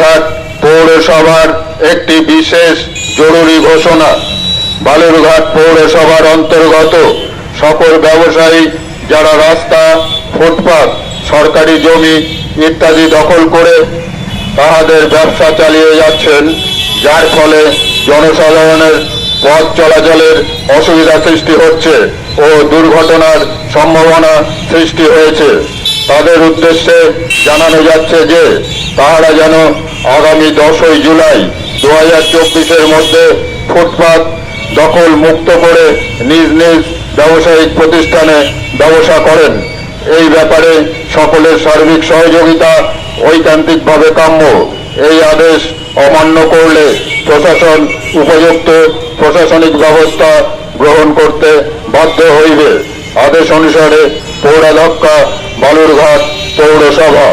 বালুরঘাট পৌরসভার একটি বিশেষ জরুরি ঘোষণা। বালুরঘাট পৌরসভার অন্তর্গত সকল ব্যবসায়ী যারা রাস্তা, ফুটপাত, সরকারি জমি ইত্যাদি দখল করে তাহাদের ব্যবসা চালিয়ে যাচ্ছেন, যার ফলে জনসাধারণের পথ চলাচলের অসুবিধা সৃষ্টি হচ্ছে ও দুর্ঘটনার সম্ভাবনা সৃষ্টি হয়েছে। তাদের উদ্দেশ্যে জানানো যাচ্ছে যে, তাহারা যেন আগামী দশই জুলাই দু হাজার চব্বিশের মধ্যে ফুটপাত দখল মুক্ত করে নিজ নিজ ব্যবসায়িক প্রতিষ্ঠানে ব্যবসা করেন। এই ব্যাপারে সকলের সার্বিক সহযোগিতা ঐকান্তিকভাবে কাম্য। এই আদেশ অমান্য করলে প্রশাসন উপযুক্ত প্রশাসনিক ব্যবস্থা গ্রহণ করতে বাধ্য হইবে। আদেশ অনুসারে পৌরাধ্যক্ষা বালুরঘাট পৌরসভা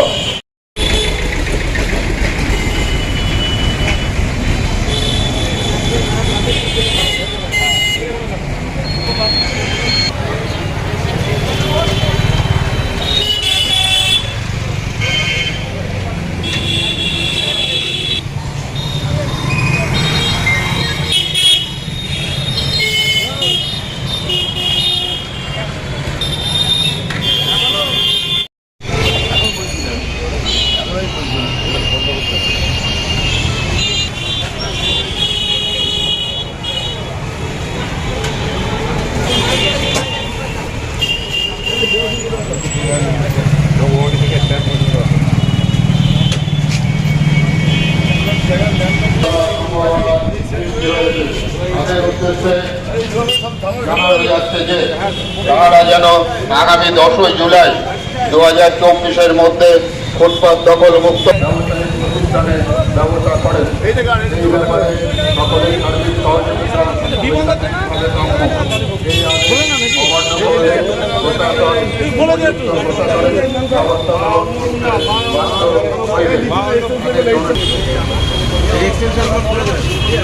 তাদের উদ্দেশ্যে জানানো যাচ্ছে যে তারা যেন আগামী দশই জুলাই দু হাজার চব্বিশের মধ্যে ফুটপাত দখল মুক্ত ব্যবস্থা করেন। এই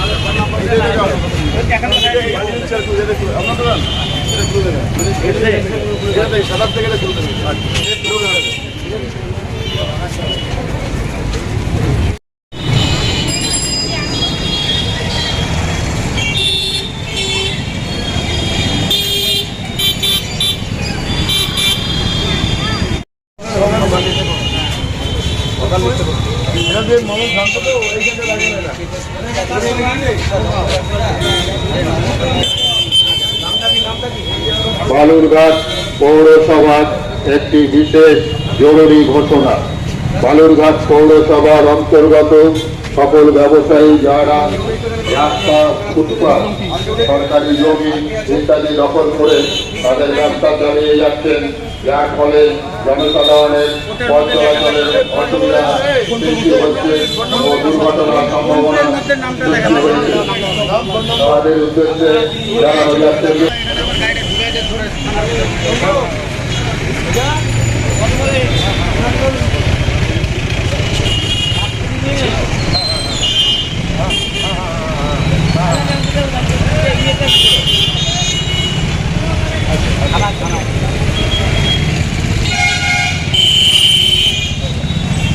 আদেশ বালুরঘাট পৌরসভার একটি বিশেষ জরুরি ঘোষণা। বালুরঘাট পৌরসভার অন্তর্গত সকল ব্যবসায়ী যারা রাস্তা ফুটপাত, সরকারি জমি ইত্যাদি দখল করে তাদের ব্যবসা চালিয়ে যাচ্ছেন যার ফলে জনসাধারণের পথ চলাচলের অসুবিধা সৃষ্টি হচ্ছে ও দুর্ঘটনার সম্ভাবনা সৃষ্টি হয়েছে তাদের উদ্দেশ্যে জানানো যাচ্ছে যে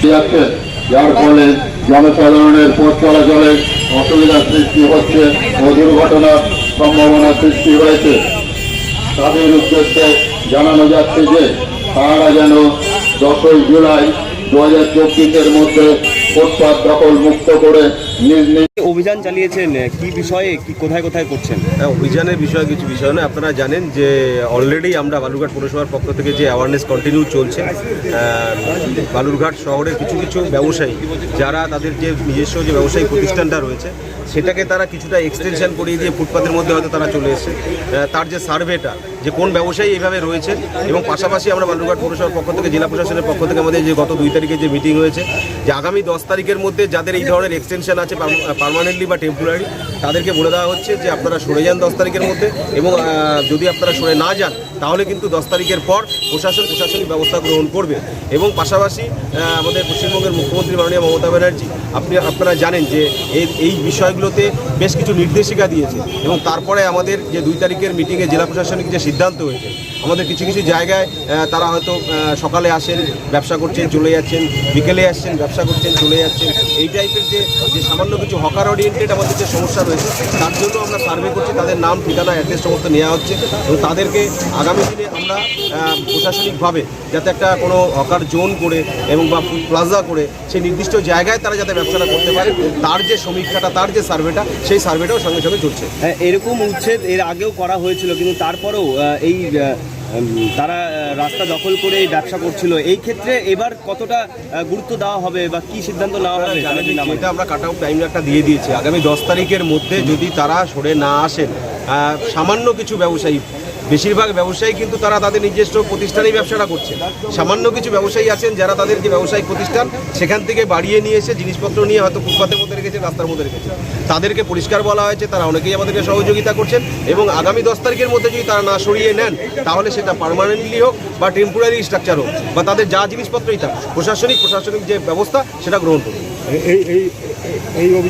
যাচ্ছে যার ফলে জনসাধারণের পথ চলাচলে অসুবিধার সৃষ্টি হচ্ছে ও দুর্ঘটনার সম্ভাবনা সৃষ্টি হয়েছে। তাদের উদ্দেশ্যে জানানো যাচ্ছে যে, তারা যেন দশই জুলাই দু হাজার চব্বিশের মধ্যে ফুটপাত দখল মুক্ত করে অভিযান চালিয়েছেন কি বিষয়ে, কি কোথায় কোথায় করছেন? হ্যাঁ অভিযানের বিষয়ে কিছু বিষয় নয়। আপনারা জানেন যে অলরেডি আমরা বালুরঘাট পৌরসভার পক্ষ থেকে যে অ্যাওয়ারনেস কন্টিনিউ চলছে বালুরঘাট শহরের কিছু কিছু ব্যবসায়ী, যারা তাদের যে নিজস্ব যে ব্যবসায়ী প্রতিষ্ঠানটা রয়েছে, সেটাকে তারা কিছুটা এক্সটেনশন করিয়ে দিয়ে ফুটপাতের মধ্যে হয়তো তারা চলে এসেছে। তার যে সার্ভেটা যে কোন ব্যবসায়ী এইভাবে রয়েছে এবং পাশাপাশি আমরা বালুরঘাট পৌরসভার পক্ষ থেকে, জেলা প্রশাসনের পক্ষ থেকে আমাদের যে গত দুই তারিখে যে মিটিং হয়েছে, যে আগামী দশ তারিখের মধ্যে যাদের এই ধরনের এক্সটেনশন আছে আছে পার্মানেন্টলি বা টেম্পোরারি তাদেরকে বলে দেওয়া হচ্ছে যে আপনারা সরে যান দশ তারিখের মধ্যে এবং যদি আপনারা সরে না যান, তাহলে কিন্তু দশ তারিখের পর প্রশাসন প্রশাসনিক ব্যবস্থা গ্রহণ করবে। এবং পাশাপাশি আমাদের পশ্চিমবঙ্গের মুখ্যমন্ত্রী মাননীয় মমতা ব্যানার্জি, আপনি, আপনারা জানেন যে এই এই বিষয়গুলোতে বেশ কিছু নির্দেশিকা দিয়েছে এবং তারপরে আমাদের যে দুই তারিখের মিটিংয়ে জেলা প্রশাসনিক যে সিদ্ধান্ত হয়েছে, আমাদের কিছু কিছু জায়গায় তারা হয়তো সকালে আসেন, ব্যবসা করছেন, চলে যাচ্ছেন, বিকেলে আসছেন, ব্যবসা করছেন, চলে যাচ্ছেন, এই টাইপের যে যে সামান্য কিছু হকার ওরিয়েন্টেড আমাদের যে সমস্যা রয়েছে তার জন্য আমরা সার্ভে করছি তাদের নাম ঠিকানা অ্যাড্রেস সমস্ত নেওয়া হচ্ছে এবং তাদেরকে আগামী দিনে আমরা প্রশাসনিকভাবে যাতে একটা কোনো হকার জোন করে এবং বা প্লাজা করে সেই নির্দিষ্ট জায়গায় তারা যাতে ব্যবসাটা করতে পারে তার যে সমীক্ষাটা তার যে সার্ভেটা সেই সার্ভেটাও সঙ্গে সঙ্গে চলছে। হ্যাঁ, এরকম উচ্ছেদ এর আগেও করা হয়েছিল কিন্তু তারপরেও এই তারা রাস্তা দখল করে এই ব্যবসা করছিল। এই ক্ষেত্রে এবার কতটা গুরুত্ব দেওয়া হবে বা কি সিদ্ধান্ত নেওয়া হবে? এটা আমরা কাট আউট টাইম একটা দিয়ে দিয়েছি আগামী দশ তারিখের মধ্যে যদি তারা সরে না আসেন সামান্য কিছু ব্যবসায়ী বেশিরভাগ ব্যবসায়ী কিন্তু তারা তাদের নিজস্ব প্রতিষ্ঠানেই ব্যবসাটা করছে। সামান্য কিছু ব্যবসায়ী আছেন যারা তাদের যে ব্যবসায়িক প্রতিষ্ঠান সেখান থেকে বাড়িয়ে নিয়ে এসে জিনিসপত্র নিয়ে হয়তো ফুটপাতের মধ্যে রেখেছে রাস্তার মধ্যে রেখেছে। তাদেরকে পরিষ্কার বলা হয়েছে, তারা অনেকেই আমাদেরকে সহযোগিতা করছেন এবং আগামী দশ তারিখের মধ্যে যদি তারা না সরিয়ে নেন, তাহলে সেটা পারমানেন্টলি হোক বা টেম্পোরারি স্ট্রাকচার হোক, বা তাদের যা জিনিসপত্রই থাক প্রশাসনিক প্রশাসনিক যে ব্যবস্থা, সেটা গ্রহণ এই এই এই অভিযোগ